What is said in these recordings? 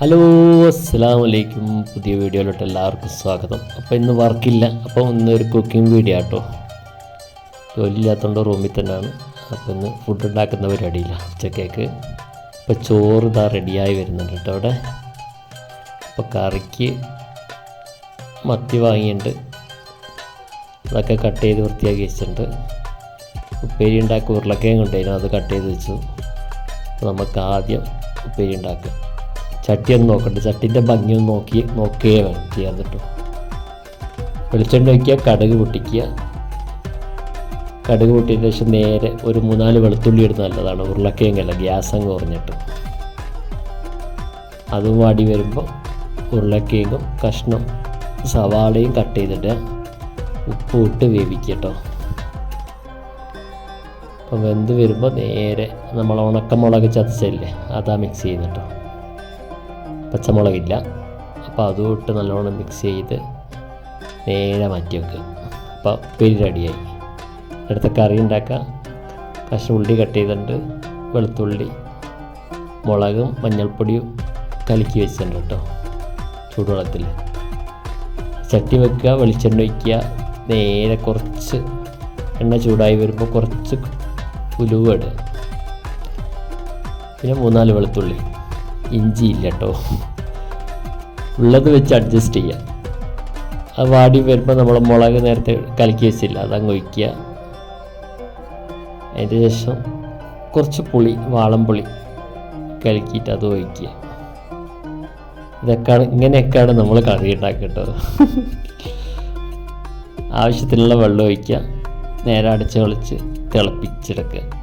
Hello അസ്സാം വലൈക്കും പുതിയ വീഡിയോയിലോട്ട് എല്ലാവർക്കും സ്വാഗതം. അപ്പോൾ ഇന്ന് വർക്കില്ല. അപ്പോൾ ഇന്ന് ഒരു കുക്കിംഗ് വീഡിയോ ആട്ടോ. ജോലിയില്ലാത്തതുകൊണ്ട് റൂമിൽ തന്നെയാണ്. അപ്പോൾ ഇന്ന് ഫുഡ് ഉണ്ടാക്കുന്ന പരിപാടിയില്ല. ഉച്ചക്കേക്ക് ഇപ്പോൾ ചോറ് ഇതാ റെഡിയായി വരുന്നുണ്ട് കേട്ടോ അവിടെ. അപ്പോൾ കറിക്ക് മത്തി വാങ്ങിയിട്ടുണ്ട് അതൊക്കെ കട്ട് ചെയ്ത് വൃത്തിയാക്കി വെച്ചിട്ടുണ്ട്. ഉപ്പേരി ഉണ്ടാക്കി ഉരുളക്കിഴങ്ങ് ഉണ്ടായിരുന്നു. അത് കട്ട് ചെയ്ത് വെച്ചു. അപ്പോൾ നമുക്ക് ആദ്യം ഉപ്പേരി ഉണ്ടാക്കാം. ചട്ടി ഒന്ന് നോക്കണ്ട ചട്ടിന്റെ ഒന്ന് നോക്കി നോക്കുകയേ വേണം ചെയ്യാൻ വെളിച്ചെണ്ണ വയ്ക്കുക കടുക് പൊട്ടിക്കുക. കടുക് പൊട്ടിയതിന് ശേഷം നേരെ ഒരു മൂന്നാൽ വെളുത്തുള്ളി ഇടുന്ന നല്ലതാണ്. ഉരുളക്കിഴങ്ങല്ല ഗ്യാസ് അങ്ങ് കുറഞ്ഞിട്ട്. അതും വാടി വരുമ്പോൾ ഉരുളക്കിഴങ്ങും കഷ്ണം സവാളയും കട്ട് ചെയ്തിട്ട് ഉപ്പ് ഇട്ട് വേവിക്കുക കേട്ടോ. അപ്പം വെന്ത് വരുമ്പോൾ നേരെ നമ്മൾ ഉണക്കമുളക് ചതച്ചല്ലേ അതാ മിക്സ് ചെയ്യുന്നുട്ടോ പച്ചമുളകില്ല. അപ്പോൾ അതും ഇട്ട് നല്ലോണം മിക്സ് ചെയ്ത് നേരെ മാറ്റി വെക്കുക അപ്പോൾ ഉപ്പേരി റെഡിയായി. അടുത്ത കറി ഉണ്ടാക്കുക കഷ്ണം ഉള്ളി കട്ട് ചെയ്തിട്ടുണ്ട്. വെളുത്തുള്ളി മുളകും മഞ്ഞൾപ്പൊടിയും കലക്കി വെച്ചിട്ടുണ്ട് കേട്ടോ ചൂടുവെള്ളത്തിൽ. ചട്ടി വെക്കുക വെളിച്ചെണ്ണ ഒഴിക്കുക. നേരെ കുറച്ച് എണ്ണ ചൂടായി വരുമ്പോൾ കുറച്ച് ഉലുവ ഇടുക. പിന്നെ മൂന്നാൽ വെളുത്തുള്ളി. ഇഞ്ചി ഇല്ല കേട്ടോ ഉള്ളത് വെച്ച് അഡ്ജസ്റ്റ് ചെയ്യുക അത് വാടി വരുമ്പോൾ നമ്മൾ മുളക് നേരത്തെ കലക്കി വെച്ചില്ല അതങ്ങ് ഒഴിക്കുക. അതിന് ശേഷം കുറച്ച് പുളി വാളംപുളി കലക്കിയിട്ട് അത് ഒഴിക്കുക. ഇതൊക്കെയാണ് ഇങ്ങനെയൊക്കെയാണ് നമ്മൾ കറി ഉണ്ടാക്കേണ്ടത്. ആവശ്യത്തിനുള്ള വെള്ളം ഒഴിക്കുക. നേരെ അടച്ച് കളിച്ച് തിളപ്പിച്ചെടുക്കുക.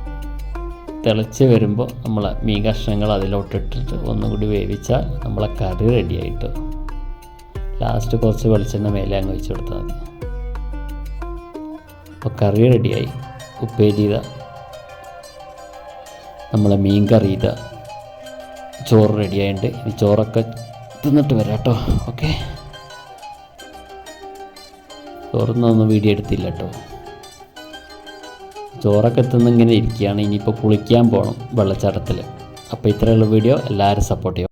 തിളച്ച് വരുമ്പോൾ നമ്മൾ മീൻ കഷ്ണങ്ങൾ അതിലോട്ടിട്ടിട്ട് ഒന്നും കൂടി വേവിച്ചാൽ നമ്മളെ കറി റെഡി ആയിട്ട് ലാസ്റ്റ് കുറച്ച് വെളിച്ചെണ്ണ മേലെ അങ്ങ് വെച്ച് കൊടുത്താൽ മതി. അപ്പോൾ കറി റെഡിയായി. ഉപ്പേരി നമ്മളെ മീൻ കറി ഇതാ. ചോറ് റെഡിയായിട്ടുണ്ട്. ഇനി ചോറൊക്കെ തിന്നിട്ട് വരാം കേട്ടോ. ഓക്കെ ചോറൊന്നും വീഡിയോ എടുത്തില്ല കേട്ടോ. ചോറൊക്കെ തിന്നിങ്ങനെ ഇരിക്കുകയാണ്. ഇനിയിപ്പോൾ കുളിക്കാൻ പോകണം വെള്ളച്ചാട്ടത്തിൽ അപ്പോൾ ഇത്രയുള്ള വീഡിയോ. എല്ലാവരും സപ്പോർട്ട് ചെയ്യും.